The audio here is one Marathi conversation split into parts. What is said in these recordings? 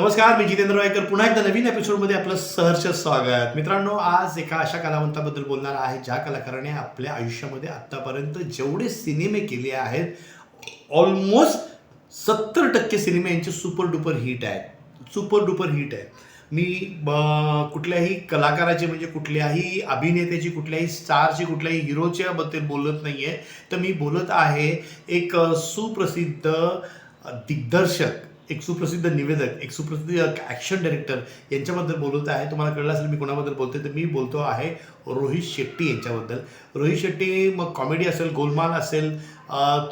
नमस्कार मी जितेंद्र वायकर पुन्हा एकदा नवीन एपिसोडमध्ये आपलं सहर्ष स्वागत. मित्रांनो आज एका अशा कलावंताबद्दल बोलणार आहे ज्या कलाकाराने आपल्या आयुष्यामध्ये आत्तापर्यंत जेवढे सिनेमे केले आहेत ऑलमोस्ट सत्तर टक्के सिनेमे यांचे सुपर डुपर हिट आहेत. सुपर डुपर हिट आहेत. मी ब- कुठल्याही कलाकाराचे म्हणजे कुठल्याही अभिनेत्याची कुठल्याही स्टारची कुठल्याही हिरोच्या बद्दल बोलत नाही आहे तर मी बोलत आहे एक सुप्रसिद्ध दिग्दर्शक एक सुप्रसिद्ध निवेदक एक सुप्रसिद्ध ॲक्शन डायरेक्टर यांच्याबद्दल बोलत आहे. तुम्हाला कळलं असेल मी कोणाबद्दल बोलतोय तर मी बोलतो आहे रोहित शेट्टी यांच्याबद्दल. रोहित शेट्टी मग कॉमेडी असेल गोलमाल असेल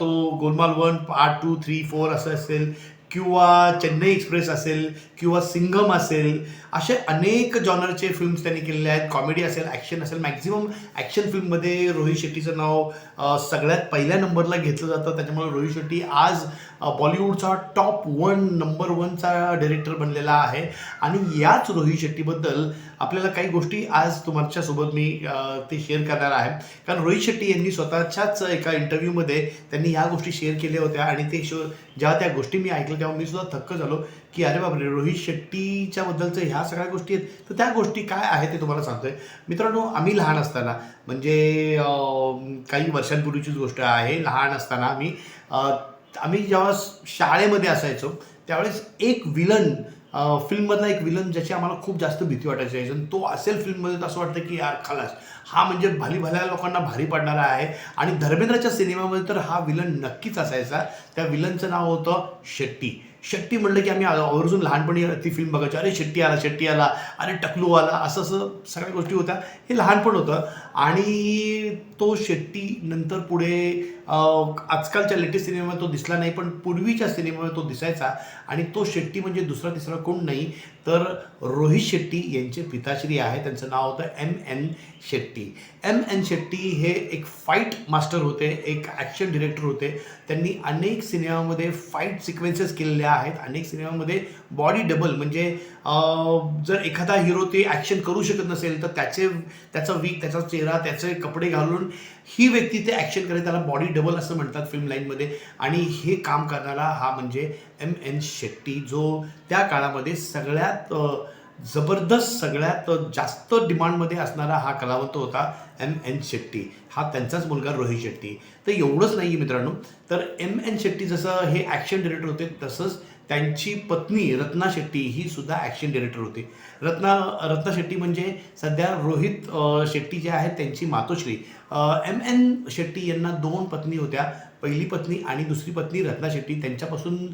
तो Golmaal one part two three four असं असेल. किंवा चेन्नई एक्सप्रेस असेल किंवा सिंघम असेल असे अनेक जॉनरचे फिल्म्स त्यांनी केलेले आहेत. कॉमेडी असेल ॲक्शन असेल. मॅक्झिमम ॲक्शन फिल्ममध्ये रोहित शेट्टीचं नाव सगळ्यात पहिल्या नंबरला घेतलं जातं. त्याच्यामुळे रोहित शेट्टी आज बॉलिवूडचा टॉप वन नंबर वनचा डिरेक्टर बनलेला आहे. आणि याच रोहित शेट्टीबद्दल आपल्याला काही गोष्टी आज तुमच्यासोबत मी ते शेअर करणार आहे. कारण रोहित शेट्टी यांनी स्वतःच्याच एका इंटरव्ह्यूमध्ये त्यांनी ह्या गोष्टी शेअर केल्या होत्या. आणि ते शो ज्या त्या गोष्टी मी ऐकल्या तेव्हा मी सुद्धा थक्क झालो की अरे बापरे रोहित शेट्टीच्या बद्दलचं ह्या सगळ्या गोष्टी आहेत. तर त्या गोष्टी काय आहेत ते तुम्हाला सांगतोय. मित्रांनो आम्ही लहान असताना म्हणजे काही वर्षांपूर्वीचीच गोष्ट आहे. लहान असताना आम्ही आम्ही जेव्हा शाळेमध्ये असायचो त्यावेळेस एक विलन फिल्ममधला एक विलन ज्याची आम्हाला खूप जास्त भीती वाटायची आणि तो असेल फिल्ममध्ये तर असं वाटतं की यार खालास. हा म्हणजे भाली भल्या लोकांना भारी पडणारा आहे. आणि धर्मेंद्रच्या सिनेमामध्ये तर हा विलन नक्कीच असायचा. त्या विलनचं नाव होतं शेट्टी. शेट्टी म्हणलं की आम्ही आवर्जून लहानपणी ती फिल्म बघायचो. अरे शेट्टी आला शेट्टी आला. अरे टकलू आला. असं असं सगळ्या गोष्टी होत्या. हे लहानपण होतं. आणि तो शेट्टी नंतर पुढे आजकालच्या लेटेस्ट सिनेमामध्ये तो दिसला नाही पण पूर्वीच्या सिनेमामध्ये तो दिसायचा. आणि तो शेट्टी म्हणजे दुसरा तिसरा कोण नाही. तर रोहित शेट्टी यांचे पिताश्री आहे त्यांचं नाव होतं M N Shetty. M N Shetty हे एक फाईट मास्टर होते. एक ॲक्शन डिरेक्टर होते. त्यांनी अनेक सिनेमामध्ये फाईट सिक्वेन्सेस केलेल्या आहेत. अनेक सिनेमामध्ये बॉडी डबल म्हणजे जर एखादा हिरो ते ॲक्शन करू शकत नसेल तर त्याचे त्याचा वीक त्याचा चेहरा त्याचे कपडे घालून ही व्यक्ती ते ॲक्शन करे त्याला बॉडी डबल असं म्हणतात फिल्म लाईनमध्ये आणि हे काम करणारा हा म्हणजे एम एन शेट्टी जो त्या काळामध्ये सगळ्यात जबरदस्त सगळ्यात जास्त डिमांडमध्ये असणारा हा कलावंत होता एम एन शेट्टी. हा त्यांचाच मुलगा रोहित शेट्टी. तर एवढंच नाही आहे मित्रांनो. तर एम एन शेट्टी जसं हे ॲक्शन डिरेक्टर होते तसंच त्यांची पत्नी रत्ना शेट्टी ही सुद्धा ॲक्शन डिरेक्टर होती. रत्ना रत्ना शेट्टी म्हणजे सध्या रोहित शेट्टी जे आहेत त्यांची मातोश्री. एम एन शेट्टी यांना दोन पत्नी होत्या. पहिली पत्नी आणि दुसरी पत्नी रत्ना शेट्टी. त्यांच्यापासून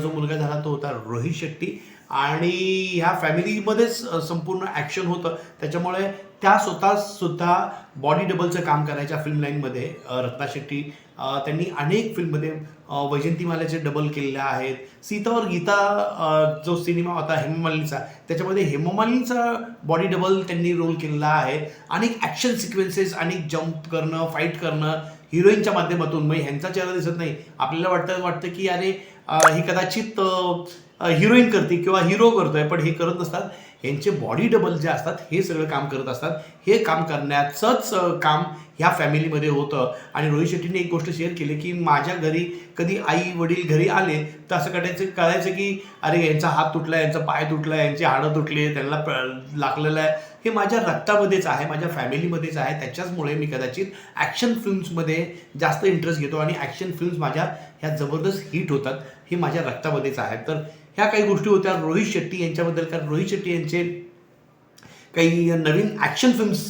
जो मुलगा झाला तो होता रोहित शेट्टी. आणि ह्या फॅमिलीमध्येच संपूर्ण ॲक्शन होतं. त्याच्यामुळे त्या स्वतः सुद्धा बॉडी डबलचं काम करायच्या फिल्म लाईनमध्ये रत्ना शेट्टी त्यांनी अनेक फिल्ममध्ये वैजंतीमाल्याचे डबल केलेले आहेत. सीतावर गीता जो सिनेमा होता हेममालिनीचा त्याच्यामध्ये हेममालिनीचा बॉडी डबल त्यांनी रोल केलेला आहे. अनेक ॲक्शन सिक्वेन्सेस अनेक जम्प करणं फाईट करणं हिरोईनच्या माध्यमातून. मग ह्यांचा चेहरा दिसत नाही. आपल्याला वाटतं वाटतं की अरे ही कदाचित हिरोईन करते किंवा हिरो करतोय पण हे करत नसतात. यांचे बॉडी डबल जे असतात हे सगळं काम करत असतात. हे काम करण्याचंच काम ह्या फॅमिलीमध्ये होतं. आणि रोहित शेट्टीने एक गोष्ट शेअर केली की माझ्या घरी कधी आई वडील घरी आले तर असं करायचं कळायचं की अरे यांचा हात तुटला यांचा पाय तुटला यांची हाडं तुटले त्यांना लागलेलं आहे. हे माझ्या रक्तामध्येच आहे माझ्या फॅमिलीमध्येच आहे. त्याच्याचमुळे मी कदाचित ॲक्शन फिल्म्समध्ये जास्त इंटरेस्ट घेतो आणि ॲक्शन फिल्म्स माझ्या ह्या जबरदस्त हिट होतात. हे माझ्या रक्तामध्येच आहेत. तर ह्या काही गोष्टी होत्या. रोहित शेट्टी यांच्याबद्दल कारण रोहित शेट्टी यांचे काही नवीन ॲक्शन फिल्म्स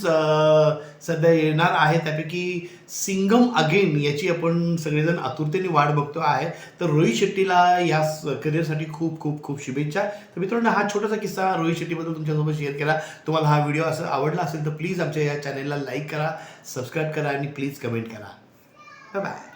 सध्या येणार आहे त्यापैकी सिंगम अगेन याची आपण सगळेजण आतुरतेने वाट बघतो आहे. तर रोहित शेट्टीला या करिअरसाठी खूप खूप खूप शुभेच्छा. तर मित्रांनो हा छोटासा किस्सा रोहित शेट्टीबद्दल तुमच्यासोबत शेअर केला. तुम्हाला हा व्हिडिओ असं आवडला असेल तर प्लीज आमच्या या चॅनलला लाईक करा सबस्क्राईब करा आणि प्लीज कमेंट करा. बाय